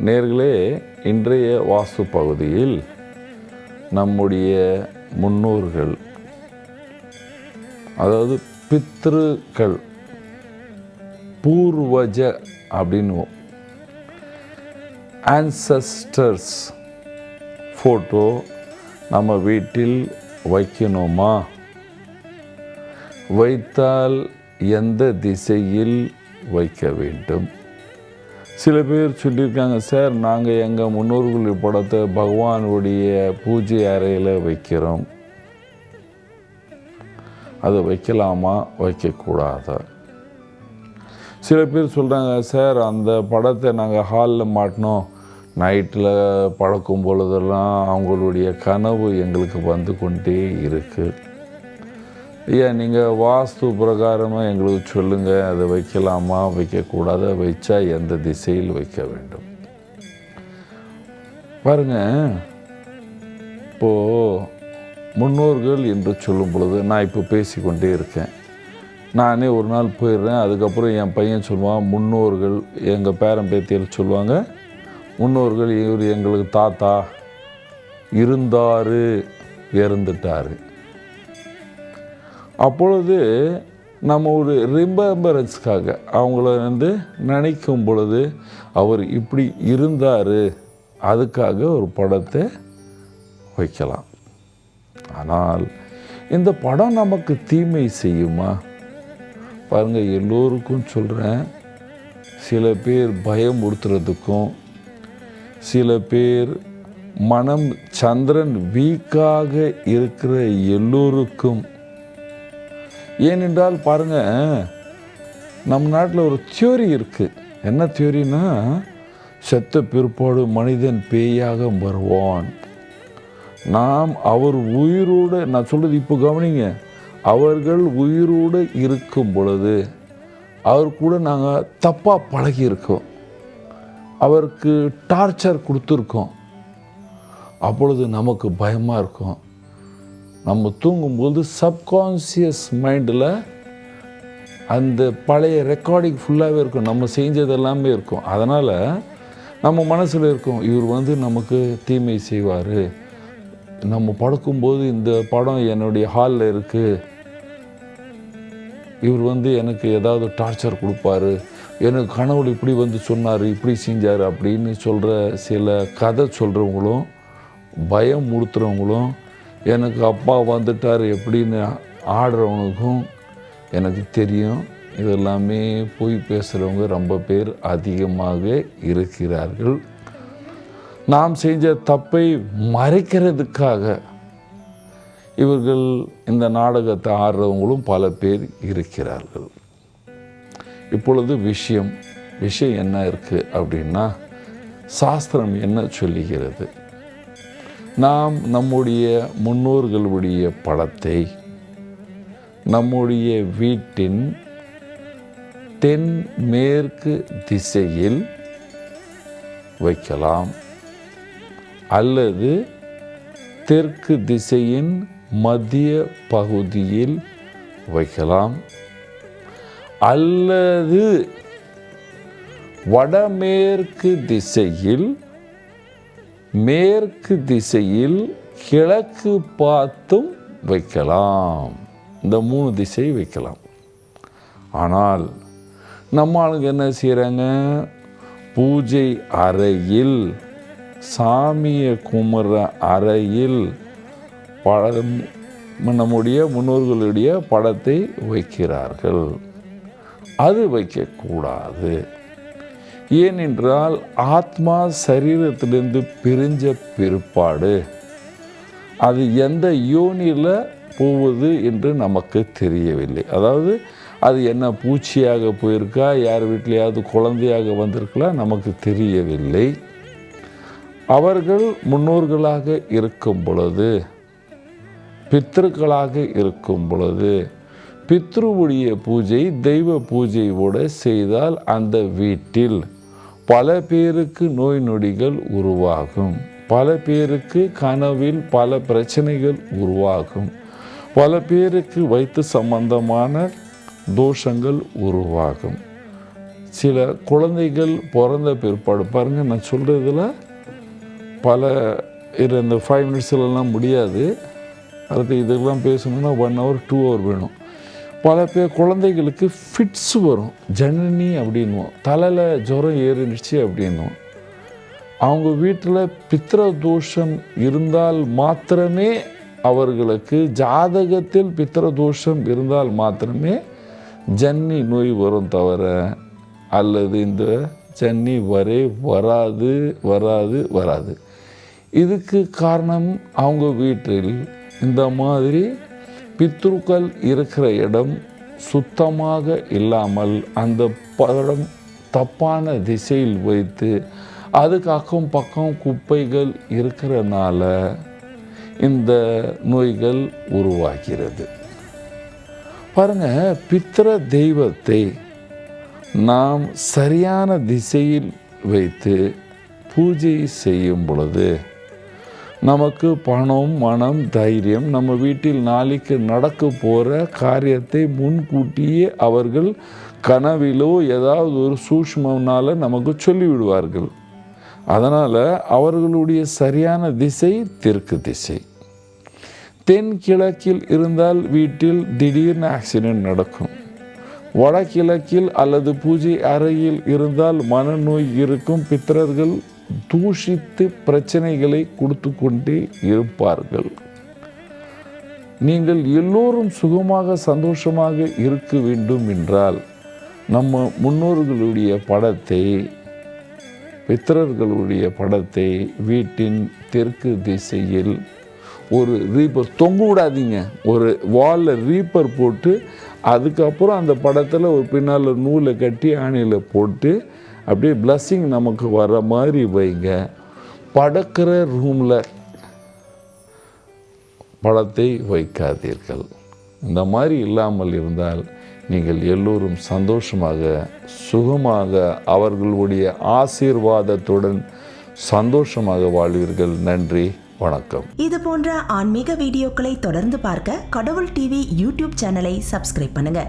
நேர்களே இன்றைய வாசு பகுதியில் நம்முடைய முன்னோர்கள் அதாவது பித்ருக்கள் பூர்வஜ அப்படின்னு ஆன்சஸ்டர்ஸ் ஃபோட்டோ நம்ம வீட்டில் வைக்கணுமா? வைத்தால் எந்த திசையில் வைக்க வேண்டும்? சில பேர் சொல்லியிருக்காங்க சார் நாங்கள் எங்கள் முன்னோர்கள் படத்தை பகவானுடைய பூஜை அறையில் வைக்கிறோம். அதை வைக்கலாமா? வைக்கக்கூடாதா? சில பேர் சொல்கிறாங்க சார் அந்த படத்தை நாங்கள் ஹாலில் மாட்டினோம். நைட்டில் பழக்கும் பொழுதெல்லாம் அவங்களுடைய கனவு எங்களுக்கு வந்து கொண்டே இருக்குது ஐயா நீங்கள் வாஸ்து பிரகாரமாக எங்களுக்கு சொல்லுங்கள் அதை வைக்கலாமா வைக்கக்கூடாத வச்சா எந்த திசையில் வைக்க வேண்டும்? பாருங்க இப்போது முன்னோர்கள் என்று சொல்லும் பொழுது நான் இப்போ பேசிக்கொண்டே இருக்கேன். நானே ஒரு நாள் போயிடுறேன். அதுக்கப்புறம் என் பையன் சொல்லுவான் முன்னோர்கள் எங்கள் பேரன் பேத்தியல் சொல்லுவாங்க முன்னோர்கள் இவர் எங்களுக்கு தாத்தா இருந்தார் இறந்துட்டார். அப்பொழுது நம்ம ஒரு ரிம்பரன்ஸ்க்காக அவங்கள வந்து நினைக்கும் பொழுது அவர் இப்படி இருந்தார். அதுக்காக ஒரு படத்தை வைக்கலாம். ஆனால் இந்த படம் நமக்கு தீமை செய்யுமா? பாருங்கள் எல்லோருக்கும் சொல்கிறேன் சில பேர் பயமுறுத்துறதுக்கும் சில பேர் மனம் சந்திரன் வீக்காக இருக்கிற எல்லோருக்கும் ஏனென்றால் பாருங்கள் நம் நாட்டில் ஒரு தியோரி இருக்குது என்ன தியோரினா செத்த பிற்பாடு மனிதன் பேயாக வருவான். நாம் அவர் உயிரோடு நான் சொல்கிறது இப்போ கவனிங்க அவர்கள் உயிரோடு இருக்கும் பொழுது அவர் கூட நாங்கள் தப்பாக பழகியிருக்கோம். அவருக்கு டார்ச்சர் கொடுத்துருக்கோம். அப்பொழுது நமக்கு பயமாக இருக்கும். நம்ம தூங்கும்போது சப்கான்சியஸ் மைண்டில் அந்த பழைய ரெக்கார்டிங் ஃபுல்லாகவே இருக்கும். நம்ம செஞ்சது எல்லாமே இருக்கும். அதனால் நம்ம மனசில் இருக்கும் இவர் வந்து நமக்கு தீமை செய்வார். நம்ம படுக்கும்போது இந்த படம் என்னுடைய ஹாலில் இருக்குது இவர் வந்து எனக்கு ஏதாவது டார்ச்சர் கொடுப்பாரு. எனக்கு கனவுல இப்படி வந்து சொன்னார் இப்படி செஞ்சார் அப்படின்னு சொல்கிற சில கதை சொல்கிறவங்களும் பயம் முடுத்துறவங்களும் எனக்கு அப்பா வந்துட்டார் எப்படின்னு ஆடுறவனுக்கும் எனக்கு தெரியும். இதெல்லாமே போய் பேசுகிறவங்க ரொம்ப பேர் அதிகமாக இருக்கிறார்கள். நாம் செஞ்ச தப்பை மறைக்கிறதுக்காக இவர்கள் இந்த நாடகத்தை ஆடுறவங்களும் பல பேர் இருக்கிறார்கள். இப்பொழுது விஷயம் விஷயம் என்ன இருக்குது அப்படின்னா சாஸ்திரம் என்ன சொல்லுகிறது? நாம் நம்முடைய முன்னோர்களுடைய படத்தை நம்முடைய வீட்டின் தென் மேற்கு திசையில் வைக்கலாம். அல்லது தெற்கு திசையின் மத்திய பகுதியில் வைக்கலாம். அல்லது வடமேற்கு திசையில் மேற்கு திசையில் கிழக்கு பார்த்தும் வைக்கலாம். இந்த மூணு திசை வைக்கலாம். ஆனால் நம்ம ஆளுங்க என்ன செய்கிறாங்க பூஜை அறையில் சாமியை கும்பிட்ற அறையில் படம் நம்முடைய முன்னோர்களுடைய படத்தை வைக்கிறார்கள். அது வைக்கக்கூடாது. ஏனென்றால் ஆத்மா சரீரத்திலிருந்து பிரிஞ்ச பிற்பாடு. அது எந்த யோனியில் போவது என்று நமக்கு தெரியவில்லை. அதாவது அது என்ன பூச்சியாக போயிருக்கா யார் வீட்டிலையாவது குழந்தையாக வந்திருக்கலாம் நமக்கு தெரியவில்லை. அவர்கள் முன்னோர்களாக இருக்கும் பொழுது பித்திருக்களாக இருக்கும் பொழுது பித்ருவுடைய பூஜை தெய்வ பூஜையோடு செய்தால் அந்த வீட்டில் பல பேருக்கு நோய் நொடிகள் உருவாகும். பல பேருக்கு கனவில் பல பிரச்சனைகள் உருவாகும். பல பேருக்கு வயிற்று சம்பந்தமான தோஷங்கள் உருவாகும். சில குழந்தைகள் பிறந்த பிற்பாடு பாருங்கள் நான் சொல்கிறதுல பல இந்த ஃபைவ் மினிட்ஸ்லலாம் முடியாது. அடுத்து இதெல்லாம் பேசணும்னா ஒன் ஹவர் டூ ஹவர் வேணும். பல பேர் குழந்தைகளுக்கு ஃபிட்ஸ் வரும். ஜனனி அப்படின்வோம் தலையில் ஜுரம் ஏறிடுச்சு அப்படின்வோம் அவங்க வீட்டில் பித்திர தோஷம் இருந்தால் மாத்திரமே அவர்களுக்கு ஜாதகத்தில் பித்திர தோஷம் இருந்தால் மாத்திரமே ஜன்னி நோய் வரும் தவிர அல்லது இந்த ஜன்னி வரே வராது வராது வராது. இதுக்கு காரணம் அவங்க வீட்டில் இந்த மாதிரி பித்ருக்கள் இருக்கிற இடம் சுத்தமாக இல்லாமல் அந்த படம் தப்பான திசையில் வைத்து அதுக்கு அக்கம் பக்கம் குப்பைகள் இருக்கிறனால இந்த நோய்கள் உருவாகிறது. பாருங்க பித்திர தெய்வத்தை நாம் சரியான திசையில் வைத்து பூஜை செய்யும் பொழுது நமக்கு பணம் மனம் தைரியம் நம்ம வீட்டில் நாளைக்கு நடக்க போகிற காரியத்தை முன்கூட்டியே அவர்கள் கனவிலோ ஏதாவது ஒரு சூஷ்மம்னால நமக்கு சொல்லிவிடுவார்கள். அதனால் அவர்களுடைய சரியான திசை தெற்கு திசை. தென்கிழக்கில் இருந்தால் வீட்டில் திடீர்னு ஆக்சிடென்ட் நடக்கும். வடகிழக்கில் அல்லது பூஜை அறையில் இருந்தால் மனநோய் இருக்கும் பித்தரர்கள் தூஷித்து பிரச்சனைகளை கொடுத்து கொண்டே இருப்பார்கள். நீங்கள் எல்லோரும் சுகமாக சந்தோஷமாக இருக்க வேண்டும் என்றால் நம்ம முன்னோர்களுடைய படத்தை பித்தர்களுடைய படத்தை வீட்டின் தெற்கு திசையில் ஒரு ரீப்பர் தொங்க விடாதீங்க. ஒரு வாலில் ரீப்பர் போட்டு அதுக்கப்புறம் அந்த படத்தில் ஒரு பின்னால் நூலை கட்டி ஆணியில் போட்டு அப்படியே பிளஸ்ஸிங் நமக்கு வர மாதிரி வைங்க. படக்கிற ரூமில் படத்தை வைக்காதீர்கள். இந்த மாதிரி இல்லாமல் இருந்தால் நீங்கள் எல்லோரும் சந்தோஷமாக சுகமாக அவர்களுடைய ஆசீர்வாதத்துடன் சந்தோஷமாக வாழ்வீர்கள். நன்றி வணக்கம். இது போன்ற ஆன்மீக வீடியோக்களை தொடர்ந்து பார்க்க கடவுள் டிவி யூடியூப் சேனலை சப்ஸ்கிரைப் பண்ணுங்க.